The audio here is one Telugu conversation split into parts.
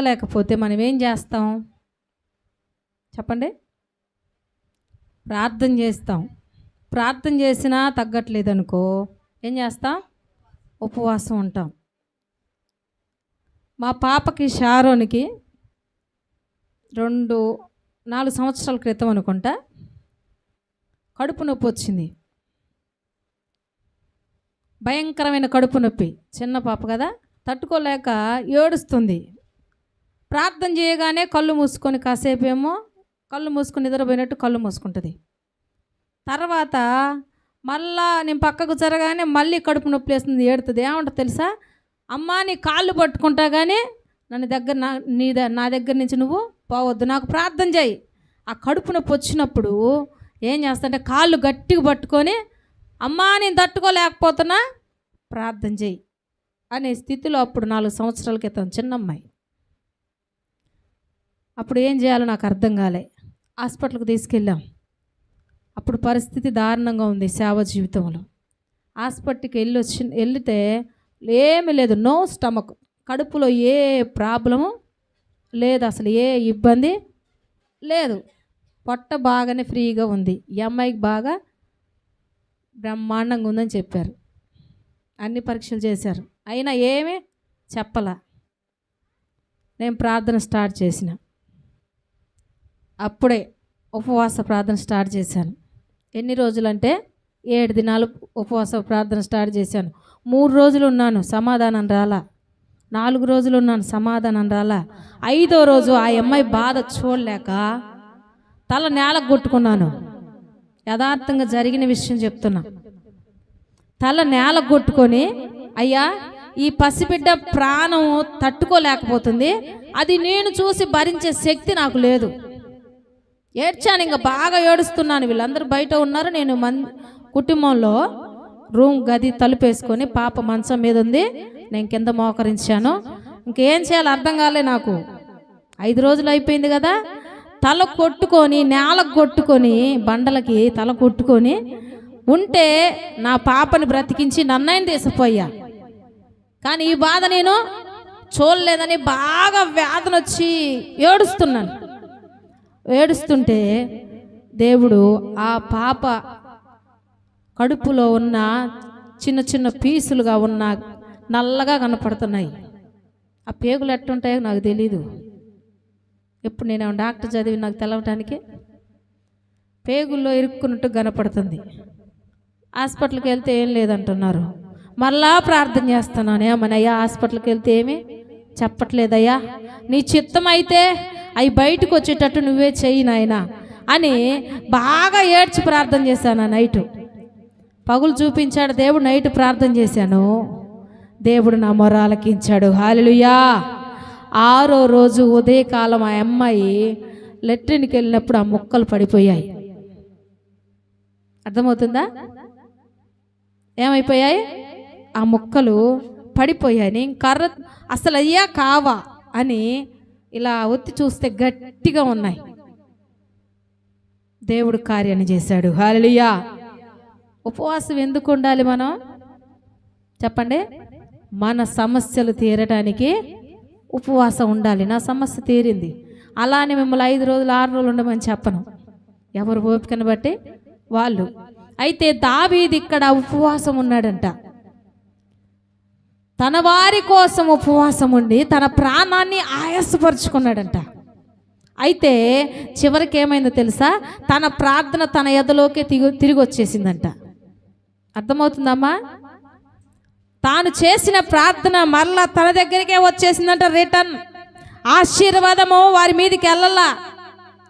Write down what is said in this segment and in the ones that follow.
లేకపోతే మనం ఏం చేస్తాం? చెప్పండి. ప్రార్థన చేస్తాం. ప్రార్థన చేసినా తగ్గట్లేదు అనుకో ఏం చేస్తాం? ఉపవాసం ఉంటాం. మా పాపకి షారోనికి రెండు నాలుగు సంవత్సరాల క్రితం అనుకుంటా కడుపు నొప్పి వచ్చింది. భయంకరమైన కడుపు నొప్పి. చిన్న పాప కదా. తట్టుకోలేక ఏడుస్తుంది. ప్రార్థన చేయగానే కళ్ళు మూసుకొని కాసేపేమో కళ్ళు మూసుకొని నిద్రపోయినట్టు కళ్ళు మూసుకుంటుంది. తర్వాత మళ్ళా నేను పక్కకు జరగానే మళ్ళీ కడుపు నొప్పి వేస్తుంది ఏడుతుంది. ఏమంటో తెలుసా? అమ్మా నీ కాళ్ళు పట్టుకుంటా కానీ నన్ను దగ్గర నా నీ ద- నా దగ్గర నుంచి నువ్వు పోవద్దు. నాకు ప్రార్థన చేయి. ఆ కడుపు నొప్పి వచ్చినప్పుడు ఏం చేస్తాంటే కాళ్ళు గట్టిగా పట్టుకొని అమ్మా నేను తట్టుకోలేకపోతున్నా ప్రార్థన చేయి అనే స్థితిలో అప్పుడు నాలుగు సంవత్సరాల క్రితం చిన్న అమ్మాయి అప్పుడు ఏం చేయాలో నాకు అర్థం కాలే. హాస్పిటల్కి తీసుకెళ్ళాం. అప్పుడు పరిస్థితి దారుణంగా ఉంది సేవ జీవితంలో. హాస్పిటల్కి వెళ్ళి వచ్చి వెళితే ఏమీ లేదు. No stomach. కడుపులో ఏ ప్రాబ్లము లేదు. అసలు ఏ ఇబ్బంది లేదు. పొట్ట బాగానే ఫ్రీగా ఉంది. ఈ అమ్మాయికి బాగా బ్రహ్మాండంగా ఉందని చెప్పారు. అన్ని పరీక్షలు చేశారు. అయినా ఏమీ చెప్పలా. నేను ప్రార్థన స్టార్ట్ చేసిన. అప్పుడే ఉపవాస ప్రార్థన స్టార్ట్ చేశాను. ఎన్ని రోజులంటే ఏడు దినాలు ఉపవాస ప్రార్థన స్టార్ట్ చేశాను. మూడు రోజులు ఉన్నాను సమాధానం రాలా. నాలుగు రోజులు ఉన్నాను సమాధానం రాలా. ఐదో రోజు ఆ అమ్మాయి బాధ చూడలేక తల నేలకు కొట్టుకున్నాను. యథార్థంగా జరిగిన విషయం చెప్తున్నా. తల నేల కొట్టుకొని అయ్యా ఈ పసిబిడ్డ ప్రాణం తట్టుకోలేకపోతుంది. అది నేను చూసి భరించే శక్తి నాకు లేదు. ఏడ్చాను ఇంకా బాగా ఏడుస్తున్నాను. వీళ్ళందరూ బయట ఉన్నారు. నేను మన్ కుటుంబంలో రూమ్ గది తలుపేసుకొని పాప మంచం మీద ఉంది. నేను కింద మోకరించాను. ఇంకేం చేయాలో అర్థం కాలే నాకు. ఐదు రోజులు అయిపోయింది కదా. తల కొట్టుకొని నేల కొట్టుకొని బండలకి తల కొట్టుకొని ఉంటే నా పాపని బ్రతికించి నన్నైన తీసిపోయా కానీ ఈ బాధ నేను చూడలేదని బాగా వేదన వచ్చి ఏడుస్తున్నాను. ఏడుస్తుంటే దేవుడు ఆ పాప కడుపులో ఉన్న చిన్న చిన్న పీసులుగా ఉన్న నల్లగా కనపడుతున్నాయి. ఆ పేగులు ఎట్టుంటాయో నాకు తెలీదు. ఎప్పుడు నేను డాక్టర్ చదివి నాకు తెలవటానికి? పేగుల్లో ఇరుక్కున్నట్టు కనపడుతుంది. హాస్పిటల్కి వెళ్తే ఏం లేదంటున్నారు. మళ్ళా ప్రార్థన చేస్తున్నాను. ఏమనయ్యా హాస్పిటల్కి వెళ్తే ఏమి? చెప్పట్లేదయ్యా. నీ చిత్తం అయితే అవి బయటకు వచ్చేటట్టు నువ్వే చెయ్యి నాయనా అని బాగా ఏడ్చి ప్రార్థన చేశాను ఆ నైటు. పగులు చూపించాడు దేవుడు నైట్ ప్రార్థన చేశాను. దేవుడు నా మొరాలకించాడు ఆలకించాడు ఆరో రోజు ఉదయకాలం ఆ అమ్మాయి లెట్రిన్కి వెళ్ళినప్పుడు ఆ ముక్కలు పడిపోయాయి. అర్థమవుతుందా? ఏమైపోయాయి? ఆ ముక్కలు పడిపోయాయి. నేను కర్ర అసలు అయ్యా కావా అని ఇలా ఒత్తి చూస్తే గట్టిగా ఉన్నాయి. దేవుడు కార్యాన్ని చేశాడు. హాలెలుయా ఉపవాసం ఎందుకు ఉండాలి మనం? చెప్పండి. మన సమస్యలు తీరటానికి ఉపవాసం ఉండాలి. నా సమస్య తీరింది. అలానే మిమ్మల్ని ఐదు రోజులు ఆరు రోజులు ఉండమని చెప్పను. ఎవరు ఓపికను బట్టి? వాళ్ళు. అయితే దావీది ఇక్కడ ఉపవాసం ఉన్నాడంట. తన వారి కోసం ఉపవాసం ఉండి తన ప్రాణాన్ని ఆయాసపరుచుకున్నాడంట. అయితే చివరికి ఏమైందో తెలుసా? తన ప్రార్థన తన ఎదలోకే తిరిగి తిరిగి వచ్చేసిందంట అర్థమవుతుందమ్మా? తాను చేసిన ప్రార్థన మరలా తన దగ్గరికే వచ్చేసిందంట రిటర్న్. ఆశీర్వాదము వారి మీదకి వెళ్ళలా?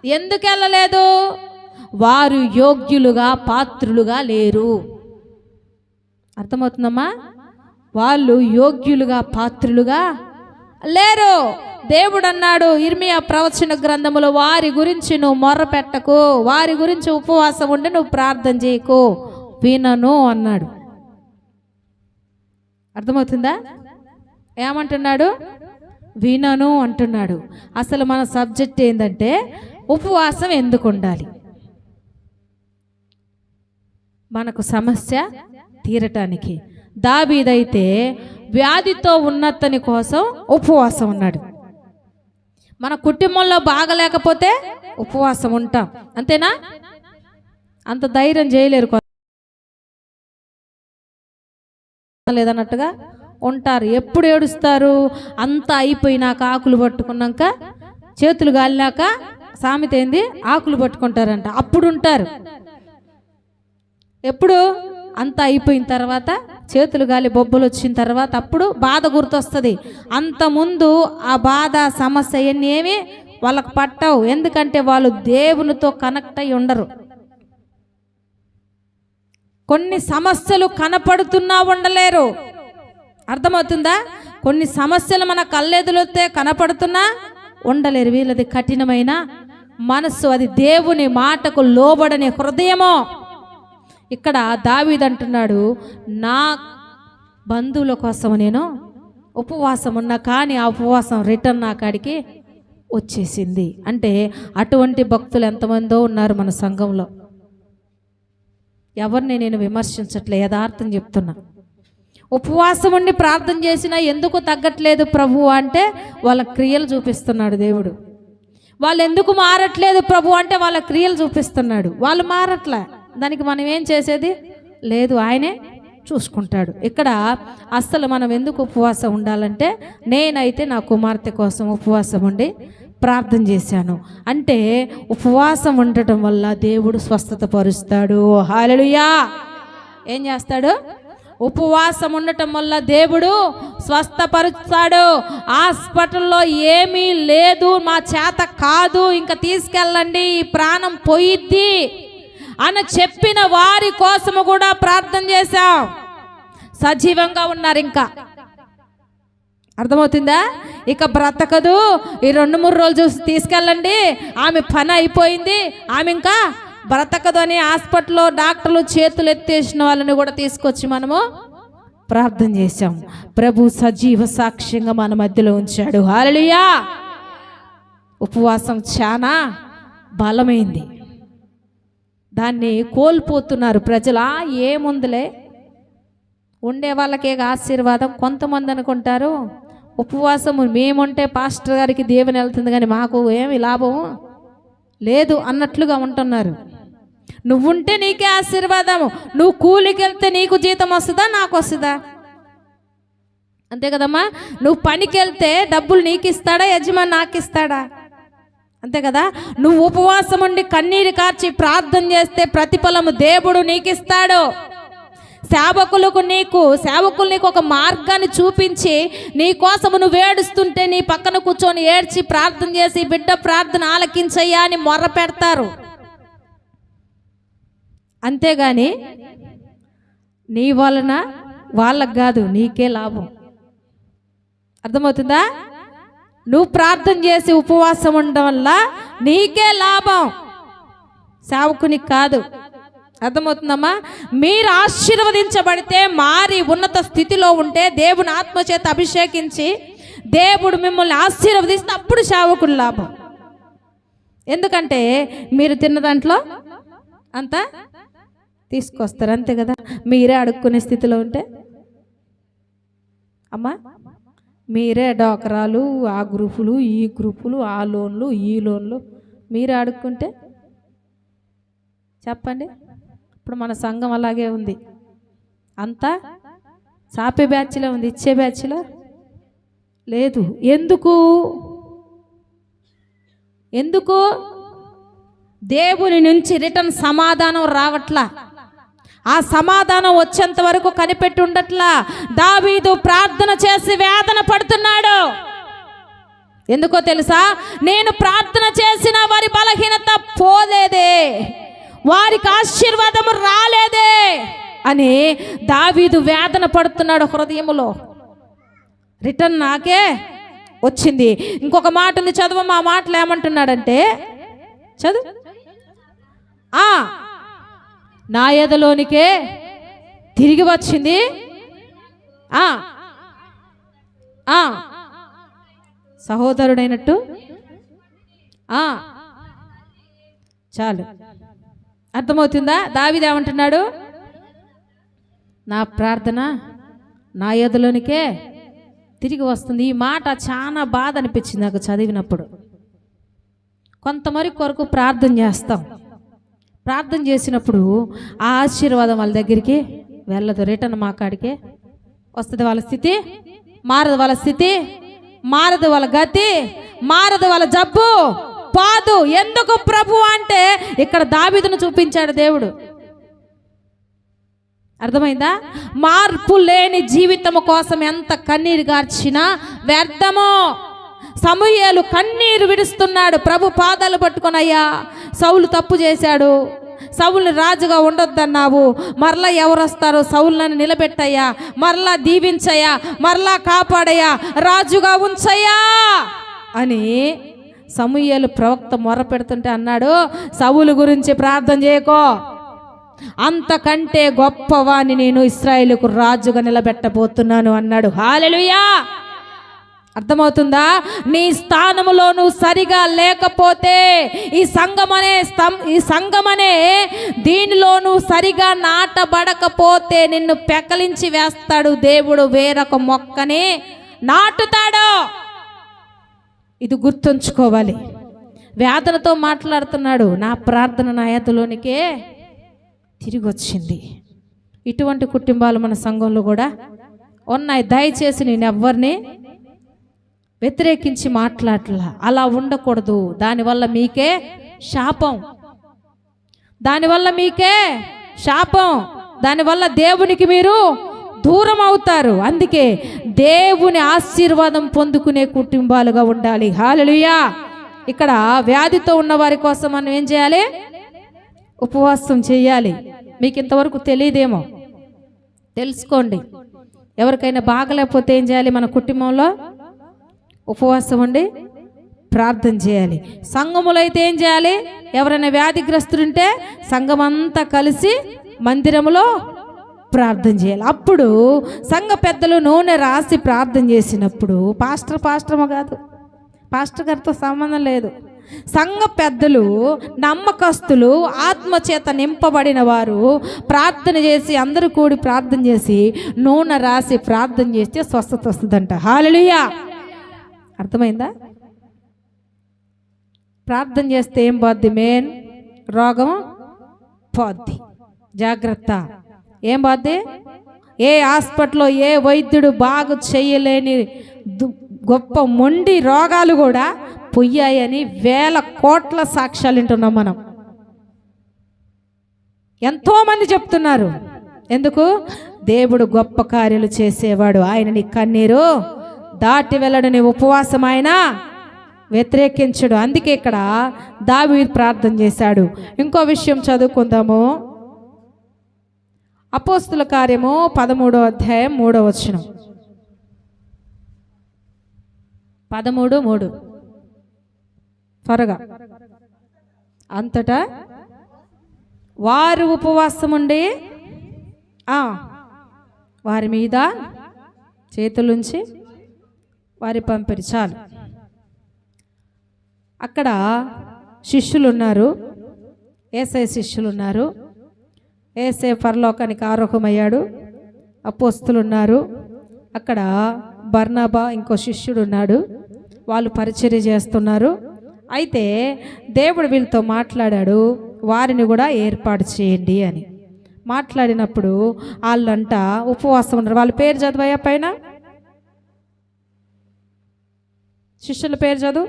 ఎందుకు వెళ్ళలేదు? వారు యోగ్యులుగా పాత్రులుగా లేరు. అర్థమవుతుందమ్మా? వాళ్ళు యోగ్యులుగా పాత్రులుగా లేరు. దేవుడు అన్నాడు ఇర్మియా ప్రవచన గ్రంథములో వారి గురించి నువ్వు మొర్ర పెట్టకు వారి గురించి ఉపవాసం ఉండి నువ్వు ప్రార్థన చేయకు వినను అన్నాడు. అర్థమవుతుందా? ఏమంటున్నాడు? వినను అంటున్నాడు. అసలు మన సబ్జెక్ట్ ఏంటంటే ఉపవాసం ఎందుకు ఉండాలి? మనకు సమస్య తీరటానికి. దాబీదైతే వ్యాధితో ఉన్నతని కోసం ఉపవాసం ఉన్నాడు. మన కుటుంబంలో బాగలేకపోతే ఉపవాసం ఉంటాం. అంతేనా? అంత ధైర్యం చేయలేరు లేదన్నట్టుగా ఉంటారు. ఎప్పుడు ఏడుస్తారు? అంతా అయిపోయినాక ఆకులు పట్టుకున్నాక చేతులు గాలినాక సామెత ఏంది? ఆకులు పట్టుకుంటారంట. అప్పుడు ఉంటారు. ఎప్పుడు? అంతా అయిపోయిన తర్వాత చేతులు గాలి బొబ్బలు వచ్చిన తర్వాత అప్పుడు బాధ గుర్తొస్తుంది. అంత ముందు ఆ బాధ సమస్య ఇవన్నీ ఏమి వాళ్ళకి పట్టవు. ఎందుకంటే వాళ్ళు దేవునితో కనెక్ట్ అయి ఉండరు. కొన్ని సమస్యలు కనపడుతున్నా ఉండలేరు. అర్థమవుతుందా? కొన్ని సమస్యలు మన కళ్ళెదులొస్తే కనపడుతున్నా ఉండలేరు. వీళ్ళది కఠినమైన మనస్సు. అది దేవుని మాటకు లోబడని హృదయమో. ఇక్కడ దావీద్ అంటున్నాడు నా బంధువుల కోసం నేను ఉపవాసం ఉన్నా కానీ ఆ ఉపవాసం రిటర్న్ నా కాడికి వచ్చేసింది. అంటే అటువంటి భక్తులు ఎంతమందో ఉన్నారు మన సంఘంలో. ఎవరిని నేను విమర్శించట్లే యథార్థం చెప్తున్నా. ఉపవాసం ఉండి ప్రార్థన చేసినా ఎందుకు తగ్గట్లేదు ప్రభు అంటే వాళ్ళ క్రియలు చూపిస్తున్నాడు దేవుడు. వాళ్ళు ఎందుకు మారట్లేదు ప్రభు అంటే వాళ్ళ క్రియలు చూపిస్తున్నాడు. వాళ్ళు మారట్లే. దానికి మనం ఏం చేసేది? లేదు ఆయనే చూసుకుంటాడు. ఇక్కడ అస్సలు మనం ఎందుకు ఉపవాసం ఉండాలంటే నేనైతే నా కుమార్తె కోసం ఉపవాసం ఉండి ప్రార్థన చేశాను. అంటే ఉపవాసం ఉండటం వల్ల దేవుడు స్వస్థత పరుస్తాడు. హాలలుయా ఏం చేస్తాడు? ఉపవాసం ఉండటం వల్ల దేవుడు స్వస్థపరుస్తాడు హాస్పిటల్లో ఏమీ లేదు మా చేత కాదు ఇంకా తీసుకెళ్ళండి ఈ ప్రాణం పోయిద్ది. అని చెప్పిన వారి కోసము కూడా ప్రార్థన చేశాం. సజీవంగా ఉన్నారు ఇంకా. అర్థమవుతుందా? ఇక బ్రతకదు. ఈ రెండు మూడు రోజులు చూసి తీసుకెళ్ళండి. ఆమె పని అయిపోయింది. ఆమె ఇంకా బ్రతకదు అని హాస్పిటల్లో డాక్టర్లు చేతులు ఎత్తేసిన వాళ్ళని కూడా తీసుకొచ్చి మనము ప్రార్థన చేశాం. ప్రభు సజీవ సాక్ష్యంగా మన మధ్యలో ఉంచాడు. హాలలుయా ఉపవాసం చాలా బలమైంది. దాన్ని కోల్పోతున్నారు ప్రజలు. "ఆ, ఏముందిలే? ఉండే వాళ్ళకే ఆశీర్వాదం. కొంతమంది అనుకుంటారు ఉపవాసము మేముంటే పాస్టర్ గారికి దేవుని వెళ్తుంది కానీ మాకు ఏమి లాభం? లేదు అన్నట్లుగా ఉంటున్నారు. నువ్వుంటే నీకే ఆశీర్వాదము నువ్వు కూలికి వెళ్తే నీకు జీతం వస్తుందా నాకు వస్తుందా? అంతే కదమ్మా. నువ్వు పనికి వెళ్తే డబ్బులు నీకు ఇస్తాడా యజమాని నాకు ఇస్తాడా అంతే కదా? నువ్వు ఉపవాసం ఉండి కన్నీరు కార్చి ప్రార్థన చేస్తే ప్రతిఫలము దేవుడు నీకు ఇస్తాడు సేవకులకు నీకు సేవకులు నీకు ఒక మార్గాన్ని చూపించి నీ కోసము నువ్వు ఏడుస్తుంటే నీ పక్కన కూర్చొని ఏడ్చి ప్రార్థన చేసి బిడ్డ ప్రార్థన ఆలకించయ్యా అని మొర్ర పెడతారు. అంతేగాని నీ వలన వాళ్ళకు కాదు నీకే లాభం. అర్థమవుతుందా? నువ్వు ప్రార్థన చేసి ఉపవాసం ఉండడం వల్ల నీకే లాభం. సేవకునికి కాదు. అర్థమవుతుందమ్మా? మీరు ఆశీర్వదించబడితే మారి ఉన్నత స్థితిలో ఉంటే దేవుని ఆత్మచేత అభిషేకించి దేవుడు మిమ్మల్ని ఆశీర్వదిస్తే అప్పుడు సేవకుడు లాభం. ఎందుకంటే మీరు తిన్న దాంట్లో అంతా తీసుకొస్తారు. అంతే కదా? మీరే అడుక్కునే స్థితిలో ఉంటే. అమ్మా మీరే డోకరాలు ఆ గ్రూపులు ఈ గ్రూపులు ఆ లోన్లు ఈ లోన్లు. మీరు అడుక్కుంటే చెప్పండి. ఇప్పుడు మన సంఘం అలాగే ఉంది. అంతా సాపే బ్యాచ్లో ఉంది. ఇచ్చే బ్యాచ్లో లేదు. ఎందుకు? ఎందుకు? దేవుని నుంచి రిటర్న్ సమాధానం రావట్లా? ఆ సమాధానం వచ్చేంత వరకు కనిపెట్టి ఉండట్లా. దావీదు ప్రార్థన చేసి వేదన పడుతున్నాడు. ఎందుకో తెలుసా? నేను ప్రార్థన చేసిన వారి బలహీనత పోలేదే. వారికి ఆశీర్వాదము రాలేదే అని దావీదు వేదన పడుతున్నాడు హృదయములో. రిటర్న్ నాకే వచ్చింది. ఇంకొక మాట ఉంది చదువు మా మాటలు ఏమంటున్నాడంటే చదువు? ఆ నా ఎదలోనికే తిరిగి వచ్చింది? సహోదరుడైనట్టు? చాలు. అర్థమవుతుందా? దావిదేమంటున్నాడు నా ప్రార్థన నా ఎదలోనికే తిరిగి వస్తుంది. ఈ మాట చాలా బాధ అనిపించింది నాకు చదివినప్పుడు. కొంతమరి కొరకు ప్రార్థన చేస్తాం. ప్రార్థన చేసినప్పుడు ఆ ఆశీర్వాదం వాళ్ళ దగ్గరికి వెళ్ళదు. రిటర్న్ మా కాడికే వస్తుంది వాళ్ళ స్థితి మారదు వాళ్ళ స్థితి మారదు వాళ్ళ గతి మారదు వాళ్ళ జబ్బు పాదు. ఎందుకు ప్రభు అంటే ఇక్కడ దాబిదును చూపించాడు దేవుడు. అర్థమైందా? మార్పు లేని జీవితము కోసం ఎంత కన్నీరు గార్చినా వ్యర్థము. సమూహలు కన్నీరు విడుస్తున్నాడు. ప్రభు పాదాలు పట్టుకొని సౌలు తప్పు చేశాడు. సౌల్ని రాజుగా ఉండొద్దన్నావు. మరలా ఎవరు వస్తారో సౌలను నిలబెట్టయ్యా. మరలా దీవించయ్యా. మరలా కాపాడయ్యా. రాజుగా ఉంచయ్యా అని సమూహలు ప్రవక్త మొర పెడుతుంటే అన్నాడు. సవులు గురించి ప్రార్థన చేయకో. అంతకంటే గొప్పవాని నేను ఇస్రాయేలుకు రాజుగా నిలబెట్టబోతున్నాను అన్నాడు. హాలెలుయా! అర్థమవుతుందా? నీ స్థానములో నువ్వు సరిగా లేకపోతే ఈ సంఘమనే స్తం ఈ సంఘమనే దీనిలో నువ్వు సరిగా నాటబడకపోతే నిన్ను పెకలించి వేస్తాడు దేవుడు వేరొక మొక్కని నాటుతాడు. ఇది గుర్తుంచుకోవాలి. వేదనతో మాట్లాడుతున్నాడు. నా ప్రార్థన నా ఎదలోనికే తిరిగి వచ్చింది ఇటువంటి కుటుంబాలు మన సంఘంలో కూడా ఉన్నాయి. దయచేసి నేను ఎవ్వరిని వ్యతిరేకించి మాట్లాడలా. అలా ఉండకూడదు. దానివల్ల మీకే శాపం. దానివల్ల మీకే శాపం. దానివల్ల దేవునికి మీరు దూరం అవుతారు. అందుకే దేవుని ఆశీర్వాదం పొందుకునే కుటుంబాలుగా ఉండాలి. హాలలుయా ఇక్కడ వ్యాధితో ఉన్న వారి కోసం మనం ఏం చేయాలి? ఉపవాసం చేయాలి. మీకు ఇంతవరకు తెలియదేమో. తెలుసుకోండి. ఎవరికైనా బాగలేకపోతే ఏం చేయాలి? మన కుటుంబంలో ఉపవాసం ఉండి ప్రార్థన చేయాలి. సంఘములో అయితే ఏం చేయాలి? ఎవరైనా వ్యాధిగ్రస్తులుంటే సంఘమంతా కలిసి మందిరములో ప్రార్థన చేయాలి. అప్పుడు సంఘ పెద్దలు నూనె రాసి ప్రార్థన చేసినప్పుడు పాస్టర్ పాస్టర్మ కాదు. పాస్టర్ గారితో సంబంధం లేదు. సంఘ పెద్దలు నమ్మకస్తులు ఆత్మచేత నింపబడిన వారు ప్రార్థన చేసి అందరూ కూడి ప్రార్థన చేసి నూనె రాసి ప్రార్థన చేస్తే స్వస్థత వస్తుందంట. హాలలుయా అర్థమైందా? ప్రార్థన చేస్తే ఏం పోద్ది మెయిన్? రోగం పోద్ది. జాగ్రత్త. ఏం పోద్ది? ఏ హాస్పిటల్లో ఏ వైద్యుడు బాగు చేయలేని దు- గొప్ప మొండి రోగాలు కూడా పొయ్యాయని వేల కోట్ల సాక్ష్యాలు వింటున్నాం మనం. ఎంతోమంది చెప్తున్నారు. ఎందుకు? దేవుడు గొప్ప కార్యాలు చేసేవాడు. ఆయన నీ కన్నీరు దాటి వెళ్ళడని ఉపవాసం ఆయన వ్యతిరేకించడు. అందుకే ఇక్కడ దావి ప్రార్థన చేశాడు. ఇంకో విషయం చదువుకుందాము. అపోస్తుల కార్యము పదమూడో అధ్యాయం మూడో వచనం. పదమూడు మూడు. త్వరగా. అంతటా వారు ఉపవాసం ఉండి వారి మీద చేతులుంచి వారి పంపిరి చాలు. అక్కడ శిష్యులు ఉన్నారు ఏసై శిష్యులు ఉన్నారు ఏసై పరలోకానికి ఆరోహమయ్యాడు. అపోస్తులు ఉన్నారు అక్కడ బర్నాబా ఇంకో శిష్యుడు ఉన్నాడు వాళ్ళు పరిచర్య చేస్తున్నారు. అయితే దేవుడు వీళ్ళతో మాట్లాడాడు. వారిని కూడా ఏర్పాటు చేయండి అని. మాట్లాడినప్పుడు వాళ్ళంట ఉపవాసం ఉన్నారు. వాళ్ళ పేరు చదివయ్యా పైన? శిష్యుల పేరు చదువు?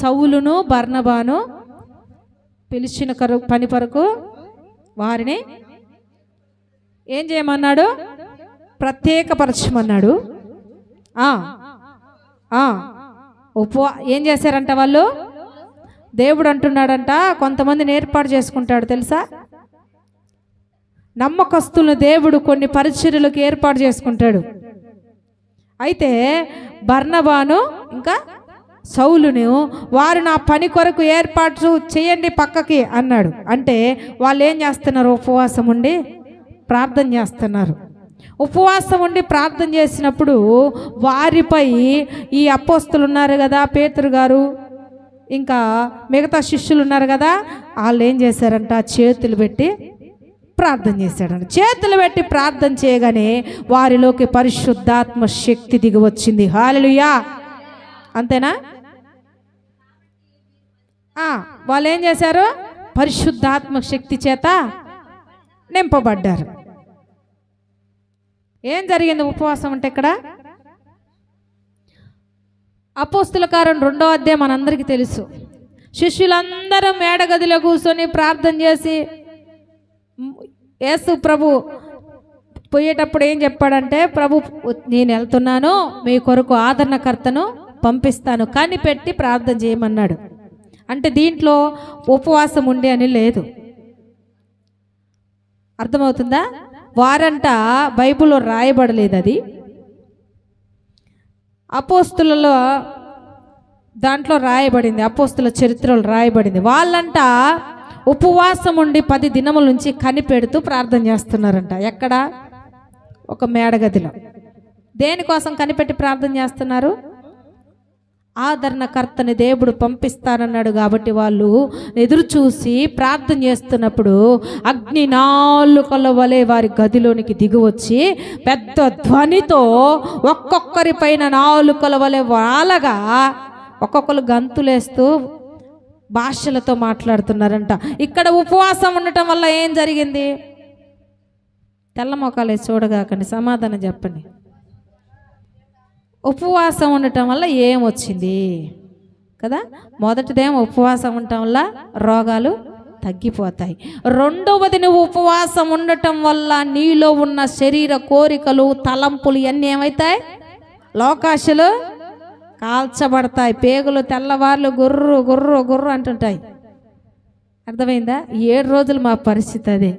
సౌలును బర్ణబాను పిలిచిన కరు పని కొరకు వారిని ఏం చేయమన్నాడు? ప్రత్యేకపరచమన్నాడు. ఉపవా ఏం చేశారంట వాళ్ళు? దేవుడు అంటున్నాడంట కొంతమందిని ఏర్పాటు చేసుకుంటాడు తెలుసా? నమ్మకస్తులను దేవుడు కొన్ని పరిచర్యలకు ఏర్పాటు చేసుకుంటాడు. అయితే బర్ణబాను ఇంకా సౌలును వారు నా పని కొరకు ఏర్పాటు చేయండి పక్కకి అన్నాడు. అంటే వాళ్ళు ఏం చేస్తున్నారు? ఉపవాసం ఉండి ప్రార్థన చేస్తున్నారు. ఉపవాసం ఉండి ప్రార్థన చేసినప్పుడు వారిపై ఈ అపోస్తులు ఉన్నారు కదా పేతురు గారు ఇంకా మిగతా శిష్యులు ఉన్నారు కదా వాళ్ళు ఏం చేశారంట? చేతులు పెట్టి ప్రార్థన చేశాడని చేతులు పెట్టి ప్రార్థన చేయగానే వారిలోకి పరిశుద్ధాత్మ శక్తి దిగి వచ్చింది హాలలుయా. అంతేనా? వాళ్ళు ఏం చేశారు? పరిశుద్ధాత్మ శక్తి చేత నింపబడ్డారు. ఏం జరిగింది ఉపవాసం అంటే ఇక్కడ? అపోస్తుల కారం రెండో అధ్యాయం మనందరికీ తెలుసు. శిష్యులందరూ మేడగదిలో కూర్చొని ప్రార్థన చేసి యేసు ప్రభు పోయేటప్పుడు ఏం చెప్పాడంటే ప్రభు నేను వెళ్తున్నాను మీ కొరకు ఆదరణకర్తను పంపిస్తాను కానీ పెట్టి ప్రార్థన చేయమన్నాడు. అంటే దీంట్లో ఉపవాసం ఉండే అని లేదు. అర్థమవుతుందా? వారంట బైబిల్లో రాయబడలేదు అది. అపోస్తులలో దాంట్లో రాయబడింది అపోస్తుల చరిత్రలో రాయబడింది. వాళ్ళంట ఉపవాసం ఉండి పది దినముల నుంచి కనిపెడుతూ ప్రార్థన చేస్తున్నారంట. ఎక్కడ? ఒక మేడగదిలో. దేనికోసం కనిపెట్టి ప్రార్థన చేస్తున్నారు? ఆదరణకర్తని దేవుడు పంపిస్తానన్నాడు కాబట్టి వాళ్ళు ఎదురు చూసి ప్రార్థన చేస్తున్నప్పుడు అగ్ని నాలుకల వలె వారి గదిలోనికి దిగువచ్చి పెద్ద ధ్వనితో ఒక్కొక్కరి పైన నాలుకల వలె వాలగా ఒక్కొక్కరు గంతులేస్తూ భాషలతో మాట్లాడుతున్నారంట. ఇక్కడ ఉపవాసం ఉండటం వల్ల ఏం జరిగింది? తెల్ల మొఖాలే చూడగాకండి సమాధానం చెప్పండి. ఉపవాసం ఉండటం వల్ల ఏం వచ్చింది? కదా? మొదటిదేమో ఉపవాసం ఉండటం వల్ల రోగాలు తగ్గిపోతాయి. రెండవది నువ్వు ఉపవాసం ఉండటం వల్ల నీలో ఉన్న శరీర కోరికలు తలంపులు ఇవన్నీ ఏమవుతాయి లోకాశలు కాల్చబడతాయి. పేగులు తెల్లవార్లు గుర్రు గుర్రు గుర్రు అంటుంటాయి. అర్థమైందా? ఏడు రోజులు మా పరిస్థితి అదే.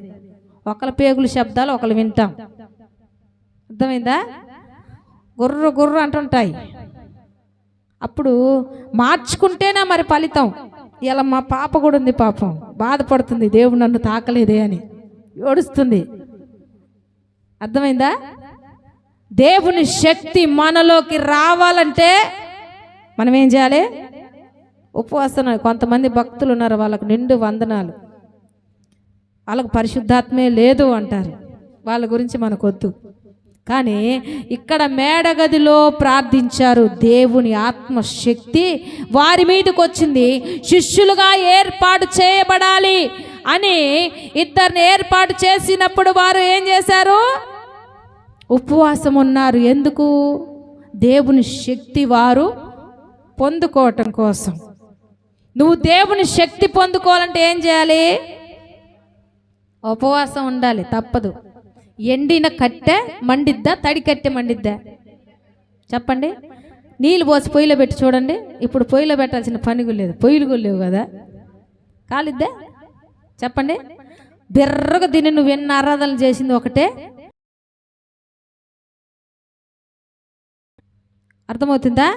ఒకళ్ళ పేగులు శబ్దాలు ఒకళ్ళు వింటాం. అర్థమైందా? గుర్రు గుర్రు అంటుంటాయి. అప్పుడు మార్చుకుంటేనే మరి ఫలితం. ఇలా మా పాప కూడా ఉంది పాపం. బాధపడుతుంది. దేవుడు నన్ను తాకలేదే అని. ఏడుస్తుంది. అర్థమైందా? దేవుని శక్తి మనలోకి రావాలంటే మనం ఏం చేయాలి? ఉపవాసన. కొంతమంది భక్తులు ఉన్నారు వాళ్ళకు నిండు వందనాలు. వాళ్ళకు పరిశుద్ధాత్మే లేదు అంటారు. వాళ్ళ గురించి మనకొద్దు. కానీ ఇక్కడ మేడగదిలో ప్రార్థించారు దేవుని ఆత్మశక్తి. వారి మీదకి వచ్చింది శిష్యులుగా ఏర్పాటు చేయబడాలి అని ఇద్దరిని ఏర్పాటు చేసినప్పుడు వారు ఏం చేశారు? ఉపవాసం ఉన్నారు ఎందుకు? దేవుని శక్తి వారు పొందుకోవటం కోసం. నువ్వు దేవుని శక్తి పొందుకోవాలంటే ఏం చేయాలి? ఉపవాసం ఉండాలి తప్పదు. ఎండిన కట్టె మండిద్దా తడి కట్టె మండిద్దా? చెప్పండి. నీళ్ళు పోసి పొయ్యిలో పెట్టి చూడండి. ఇప్పుడు పొయ్యిలో పెట్టాల్సిన పని కూడా లేదు పొయ్యిలు కూడా లేవు కదా. కాలిద్దా? చెప్పండి. బిర్రగా దీన్ని నువ్వు ఎన్ని ఆరాధనలు చేసింది ఒకటే? అర్థమవుతుందా?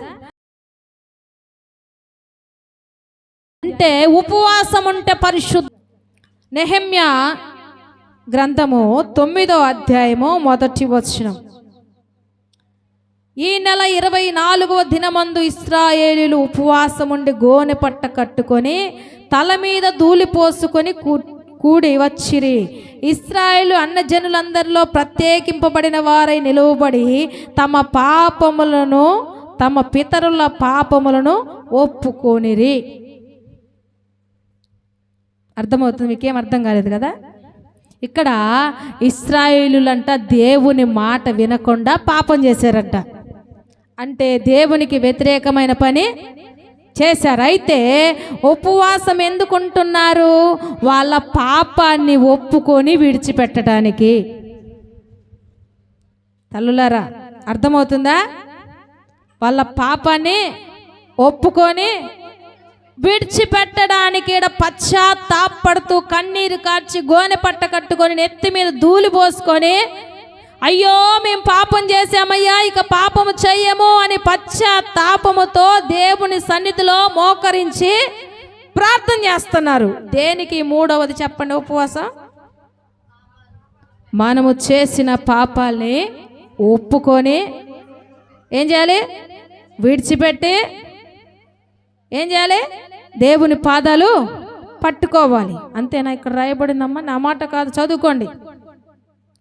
అంటే ఉపవాసం ఉంటే పరిశుద్ధ నెహమ్య గ్రంథము తొమ్మిదో అధ్యాయము మొదటి వచనం. ఈ నెల ఇరవై నాలుగవ దినమందు ఇస్రాయేలీలు ఉపవాసం ఉండి గోనె పట్ట కట్టుకొని తల మీద ధూళి పోసుకొని కూ- కూడి వచ్చిరి. ఇస్రాయేలు అన్నజనులందరిలో ప్రత్యేకింపబడిన వారై నిలువబడి తమ పాపములను తమ పితరుల పాపములను ఒప్పుకొనిరి. అర్థమవుతుంది? మీకేం అర్థం కాలేదు కదా? ఇక్కడ ఇస్రాయిలులంట దేవుని మాట వినకుండా పాపం చేశారంట. అంటే దేవునికి వ్యతిరేకమైన పని చేశారు. అయితే ఉపవాసం ఎందుకుంటున్నారు? వాళ్ళ పాపాన్ని ఒప్పుకొని విడిచిపెట్టడానికి. తల్లులారా అర్థమవుతుందా? వాళ్ళ పాపాన్ని ఒప్పుకొని విడిచిపెట్టడానికి ఈడ పశ్చాత్తాపడుతూ కన్నీరు కార్చి గోనె పట్ట కట్టుకొని నెత్తి మీద ధూళి పోసుకొని అయ్యో మేము పాపం చేశామయ్యా ఇక పాపము చెయ్యము అని పశ్చాత్తాపముతో దేవుని సన్నిధిలో మోకరించి ప్రార్థన చేస్తున్నారు. దేనికి మూడవది చెప్పండి ఉపవాసం? మనము చేసిన పాపాల్ని ఒప్పుకొని ఏం చేయాలి? విడిచిపెట్టి ఏం చేయాలి? దేవుని పాదాలు పట్టుకోవాలి. అంతేనా? ఇక్కడ రాయబడిందమ్మా. నా మాట కాదు చదువుకోండి.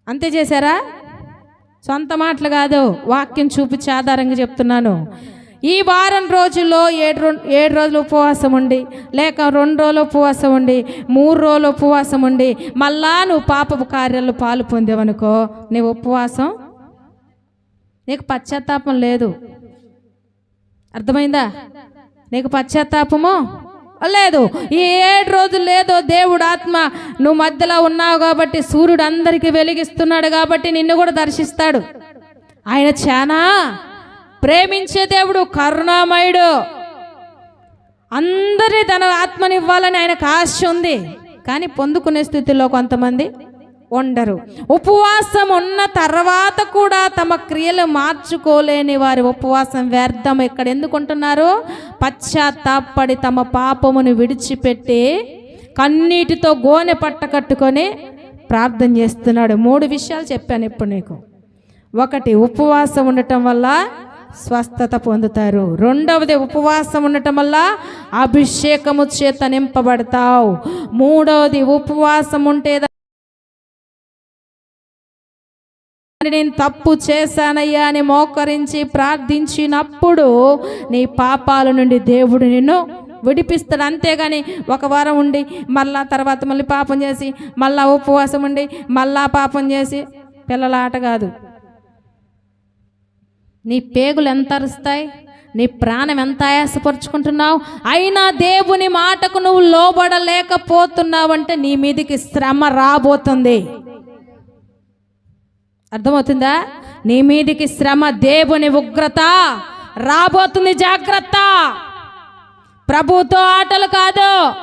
అంతే చేశారా? సొంత మాటలు కాదు వాక్యం చూపించి ఆధారంగా చెప్తున్నాను. ఈ వారం రోజుల్లో ఏడు రో- ఏడు రోజులు ఉపవాసం ఉండి లేక రెండు రోజులు ఉపవాసం ఉండి మూడు రోజులు ఉపవాసం ఉండి మళ్ళా నువ్వు పాపపు కార్యాలు పాలు పొందేవనుకో నీ ఉపవాసం? నీకు పశ్చాత్తాపం లేదు. అర్థమైందా? నీకు పశ్చాత్తాపము లేదు. ఈ ఏడు రోజులు లేదో దేవుడు ఆత్మ. నువ్వు మధ్యలో ఉన్నావు కాబట్టి సూర్యుడు అందరికీ వెలిగిస్తున్నాడు కాబట్టి నిన్ను కూడా దర్శిస్తాడు. ఆయన చాలా ప్రేమించే దేవుడు కరుణామయుడు. అందరి తన ఆత్మనివ్వాలని ఆయనకు ఆశ ఉంది. కానీ పొందుకునే స్థితిలో కొంతమంది ఉండరు. ఉపవాసం ఉన్న తర్వాత కూడా తమ క్రియలు మార్చుకోలేని వారి ఉపవాసం వ్యర్థం ఇక్కడ ఎందుకుంటున్నారు? పశ్చాత్తాపడి తమ పాపమును విడిచిపెట్టి కన్నీటితో గోనె పట్ట కట్టుకొని ప్రార్థన చేస్తున్నాడు. మూడు విషయాలు చెప్పాను ఇప్పుడు నీకు. ఒకటి ఉపవాసం ఉండటం వల్ల స్వస్థత పొందుతారు. రెండవది ఉపవాసం ఉండటం వల్ల అభిషేకము చేత నింపబడతావు. మూడవది ఉపవాసం ఉంటే నేను తప్పు చేశానయ్యా అని మోకరించి ప్రార్థించినప్పుడు నీ పాపాల నుండి దేవుడు నిన్ను విడిపిస్తాడు. అంతేగాని ఒక వారం ఉండి మళ్ళా తర్వాత మళ్ళీ పాపం చేసి మళ్ళా ఉపవాసం ఉండి మళ్ళా పాపం చేసి పిల్లల ఆట కాదు. నీ పేగులు ఎంత అరుస్తాయి? నీ ప్రాణం ఎంత ఆయాసపరుచుకుంటున్నావు? అయినా దేవుని మాటకు నువ్వు లోబడలేకపోతున్నావంటే నీ మీదికి శ్రమ రాబోతుంది. అర్థమవుతుందా? నీ మీదికి శ్రమ దేవుని ఉగ్రత. రాబోతుంది జాగ్రత్త. ప్రభుతో ఆటలు కాదు.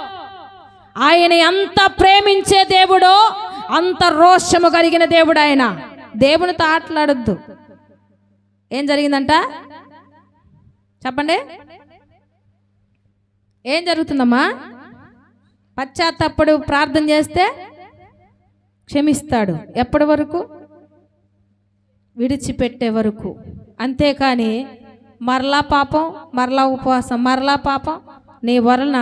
ఆయన ఎంత ప్రేమించే దేవుడు అంత రోషము కలిగిన దేవుడు ఆయన. దేవునితో ఆటలాడొద్దు. ఏం జరిగిందంట? చెప్పండి. ఏం జరుగుతుందమ్మా? పశ్చాత్తప్పుడు ప్రార్థన చేస్తే క్షమిస్తాడు. ఎప్పటి వరకు? విడిచిపెట్టే వరకు. అంతేకాని మరలా పాపం మరలా ఉపవాసం మరలా పాపం నీ వలన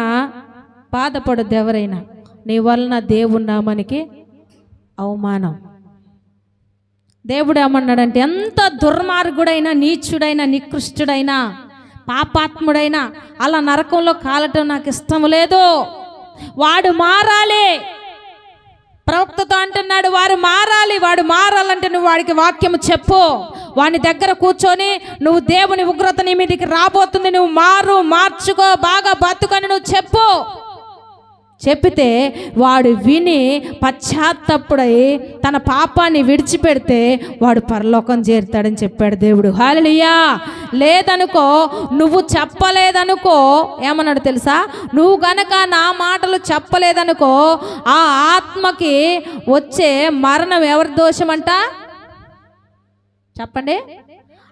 బాధపడద్దు ఎవరైనా. నీ వలన దేవుని నామానికి అవమానం. దేవుడు ఏమన్నాడంటే ఎంత దుర్మార్గుడైనా నీచుడైనా నికృష్టుడైనా పాపాత్ముడైనా అలా నరకంలో కాలటం నాకు ఇష్టం లేదు. వాడు మారాలి. ప్రవక్తతో అంటున్నాడు వారు మారాలి వాడు మారాలంటే నువ్వు వాడికి వాక్యము చెప్పు. వాని దగ్గర కూర్చొని నువ్వు దేవుని ఉగ్రత నీ మీదకి రాబోతుంది నువ్వు మారు మార్చుకో బాగా బతుకని నువ్వు చెప్పు. చెప్పితే వాడు విని పశ్చాత్తప్పుడై తన పాపాన్ని విడిచిపెడితే వాడు పరలోకం చేరుతాడని చెప్పాడు దేవుడు. హాలియా లేదనుకో నువ్వు చెప్పలేదనుకో ఏమన్నాడు తెలుసా? నువ్వు గనక నా మాటలు చెప్పలేదనుకో ఆ ఆత్మకి వచ్చే మరణం ఎవరి దోషమంట? చెప్పండి.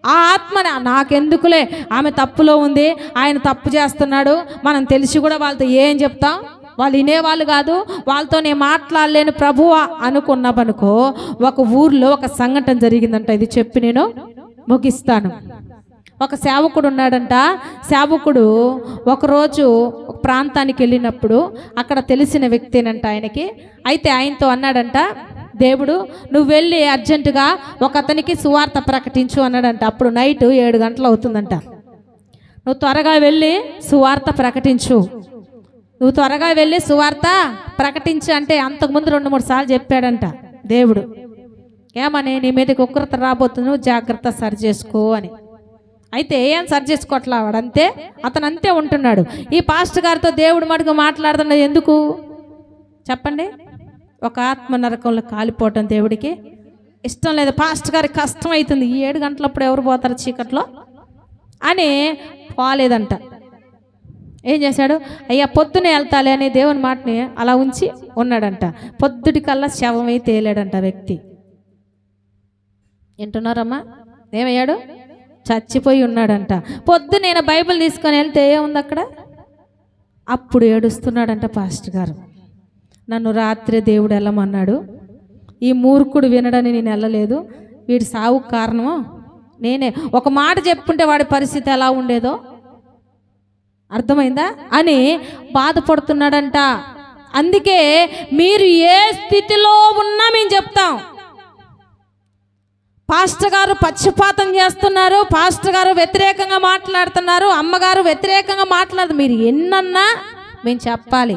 ఆ ఆత్మ నాకెందుకులే? ఆమె తప్పులో ఉంది ఆయన తప్పు చేస్తున్నాడు మనం తెలిసి కూడా వాళ్ళతో ఏం చెప్తాం? వాళ్ళు వినేవాళ్ళు కాదు వాళ్ళతో నేను మాట్లాడలేను ప్రభువా అనుకున్నామనుకో ఒక ఊర్లో ఒక సంఘటన జరిగిందంట ఇది చెప్పి నేను ముగిస్తాను. ఒక సేవకుడు ఉన్నాడంట సేవకుడు ఒకరోజు ఒక ప్రాంతానికి వెళ్ళినప్పుడు అక్కడ తెలిసిన వ్యక్తేనంట ఆయనకి. అయితే ఆయనతో అన్నాడంట దేవుడు నువ్వు వెళ్ళి అర్జెంటుగా ఒక అతనికి సువార్త ప్రకటించు అన్నాడంట. అప్పుడు నైట్ ఏడు గంటలు అవుతుందంట. నువ్వు త్వరగా వెళ్ళి సువార్త ప్రకటించు. నువ్వు త్వరగా వెళ్ళి సువార్త ప్రకటించు అంటే అంతకుముందు రెండు మూడు సార్లు చెప్పాడంట దేవుడు. ఏమని? నీ మీదకి ఉగ్రత రాబోతుంది నువ్వు జాగ్రత్త సరి చేసుకో అని. అయితే ఏం సరి చేసుకోవట్లా వాడు అంతే అతను అంతే ఉంటున్నాడు. ఈ పాస్టర్ గారితో దేవుడు మటుకు మాట్లాడుతున్నది ఎందుకు? చెప్పండి. ఒక ఆత్మ నరకంలో కాలిపోవటం దేవుడికి ఇష్టం లేదు. పాస్టర్ గారికి కష్టం అవుతుంది. ఈ ఏడు గంటలప్పుడు ఎవరు పోతారు చీకట్లో? అని పోలేదంట. ఏం చేశాడు? అయ్యా పొద్దునే వెళ్తాలే అనే దేవుని మాటని అలా ఉంచి ఉన్నాడంట. పొద్దుటి కల్లా శవమై తేలాడంట వ్యక్తి. వింటున్నారమ్మా? ఏమయ్యాడు? చచ్చిపోయి ఉన్నాడంట. పొద్దు నేను బైబిల్ తీసుకొని వెళ్తే ఏముంది అక్కడ? అప్పుడు ఏడుస్తున్నాడంట పాస్టర్ గారు. నన్ను రాత్రి దేవుడు వెళ్ళమన్నాడు. ఈ మూర్ఖుడు వినడని నేను వెళ్ళలేదు. వీడి సావుకు కారణము నేనే. ఒక మాట చెప్పుంటే వాడి పరిస్థితి ఎలా ఉండేదో అర్థమైందా? అని బాధపడుతున్నాడంట. అందుకే మీరు ఏ స్థితిలో ఉన్నా మేము చెప్తాం. పాస్టర్ గారు పక్షపాతం చేస్తున్నారు పాస్టర్ గారు వ్యతిరేకంగా మాట్లాడుతున్నారు అమ్మగారు వ్యతిరేకంగా మాట్లాడదు. మీరు ఎన్నన్నా మేము చెప్పాలి.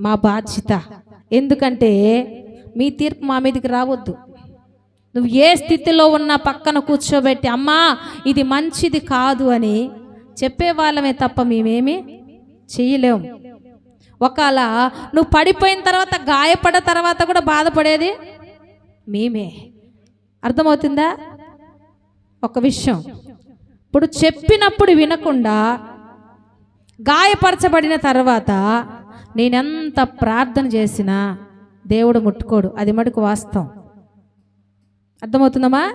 మా బాధ్యత. ఎందుకంటే మీ తీర్పు మా మీదకి రావద్దు. నువ్వు ఏ స్థితిలో ఉన్నా పక్కన కూర్చోబెట్టి అమ్మా ఇది మంచిది కాదు అని చెప్పే వాళ్ళమే తప్ప మేమేమి చేయలేం ఒకవేళ నువ్వు పడిపోయిన తర్వాత గాయపడ్డ తర్వాత కూడా బాధపడేది మేమే. అర్థమవుతుందా? ఒక విషయం. ఇప్పుడు చెప్పినప్పుడు వినకుండా గాయపరచబడిన తర్వాత నేనెంత ప్రార్థన చేసినా దేవుడు ముట్టుకోడు. అది మటుకు వాస్తవం. అర్థమవుతుందమ్మా?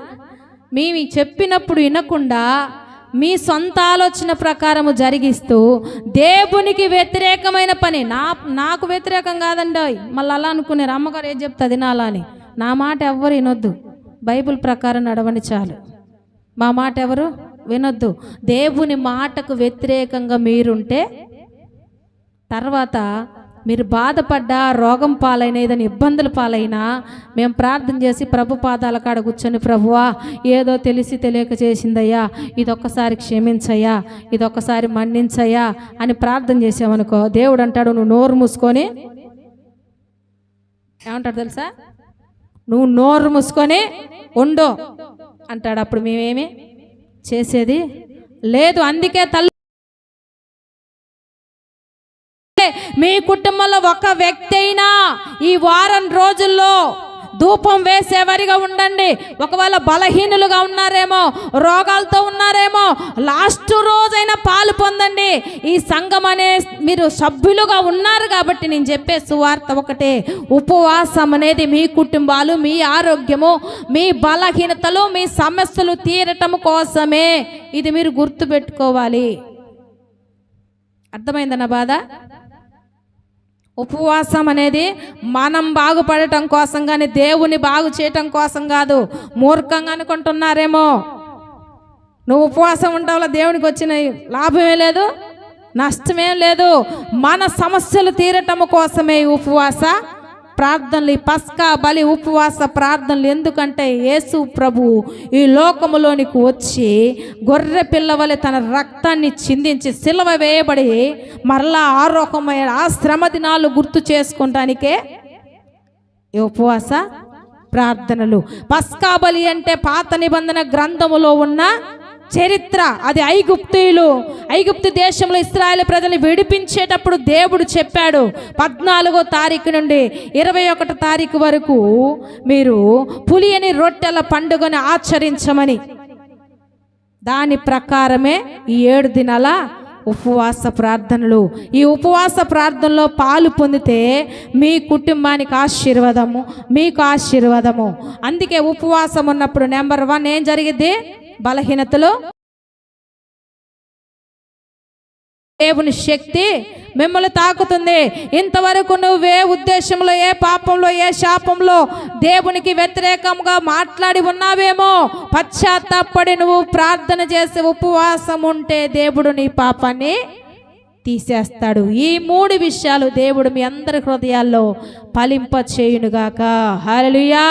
మేము చెప్పినప్పుడు వినకుండా మీ సొంత ఆలోచన ప్రకారము జరిగిస్తూ దేవునికి వ్యతిరేకమైన పని. నా నాకు వ్యతిరేకం కాదండి మళ్ళీ అలా అనుకున్నారు. అమ్మగారు ఏం చెప్తుంది నాలా అని. నా మాట ఎవ్వరు వినొద్దు. బైబిల్ ప్రకారం నడవండి చాలు. మా మాట ఎవరు? వినొద్దు. దేవుని మాటకు వ్యతిరేకంగా మీరుంటే తర్వాత మీరు బాధపడ్డా రోగం పాలైన ఏదైనా ఇబ్బందుల పాలైనా మేము ప్రార్థన చేసి ప్రభు పాదాల కాడ కూర్చొని ప్రభువా ఏదో తెలిసి తెలియక చేసిందయ్యా ఇదొక్కసారి క్షమించయ్యా ఇదొక్కసారి మన్నించయ్యా అని ప్రార్థన చేసామనుకో దేవుడు అంటాడు నువ్వు నోరు మూసుకొని ఏమంటాడు తెలుసా? నువ్వు నోరు మూసుకొని ఉండు అంటాడు. అప్పుడు మేమేమి చేసేది? లేదు అందుకే తల్లి మీ కుటుంబంలో ఒక వ్యక్తి అయినా ఈ వారం రోజుల్లో ధూపం వేసేవారిగా ఉండండి. ఒకవేళ బలహీనులుగా ఉన్నారేమో రోగాలతో ఉన్నారేమో లాస్ట్ రోజైనా పాలు పొందండి. ఈ సంఘం అనే మీరు సభ్యులుగా ఉన్నారు కాబట్టి నేను చెప్పే సువార్త ఒకటే. ఉపవాసం అనేది మీ కుటుంబాలు మీ ఆరోగ్యము మీ బలహీనతలు మీ సమస్యలు తీరటం కోసమే. ఇది మీరు గుర్తుపెట్టుకోవాలి. అర్థమైందన్న బాధ? ఉపవాసం అనేది మనం బాగుపడటం కోసం కానీ దేవుని బాగు చేయటం కోసం కాదు. మూర్ఖంగా అనుకుంటున్నారేమో. నువ్వు ఉపవాసం ఉండటం వల్ల దేవునికి వచ్చిన లాభమే లేదు నష్టమేం లేదు. మన సమస్యలు తీరటం కోసమే ఉపవాస. ప్రార్థనలు ఈ పస్కా బలి ఉపవాస ప్రార్థనలు ఎందుకంటే యేసు ప్రభు ఈ లోకములోనికి వచ్చి గొర్రె పిల్లవలె తన రక్తాన్ని చిందించి సిలవ వేయబడి మరలా ఆరోగ్యమైన ఆ శ్రమ దినాలు గుర్తు చేసుకుంటానికే ఈ ఉపవాస ప్రార్థనలు. పస్కా బలి అంటే పాత నిబంధన గ్రంథములో ఉన్న చరిత్ర అది ఐగుప్తీయులు ఐగుప్తు దేశంలో ఇస్రాయేల్ ప్రజలు విడిపించేటప్పుడు దేవుడు చెప్పాడు పద్నాలుగో తారీఖు నుండి ఇరవై ఒకటో తారీఖు వరకు మీరు పులియని రొట్టెల పండుగను ఆచరించమని. దాని ప్రకారమే ఈ ఏడు దినాల ఉపవాస ప్రార్థనలు. ఈ ఉపవాస ప్రార్థనలో పాలు పొందితే మీ కుటుంబానికి ఆశీర్వాదము మీకు ఆశీర్వాదము. అందుకే ఉపవాసం ఉన్నప్పుడు నెంబర్ వన్ ఏం జరిగింది బలహీనతలు? దేవుని శక్తి మిమ్మల్ని తాకుతుంది. ఇంతవరకు నువ్వే ఉద్దేశంలో ఏ పాపంలో ఏ శాపంలో దేవునికి వ్యతిరేకంగా మాట్లాడి ఉన్నావేమో పశ్చాత్తాపడి నువ్వు ప్రార్థన చేసి ఉపవాసం ఉంటే దేవుడు నీ పాపాన్ని తీసేస్తాడు. ఈ మూడు విషయాలు దేవుడు మీ అందరి హృదయాల్లో ఫలింప చేయునుగాక హరలుయా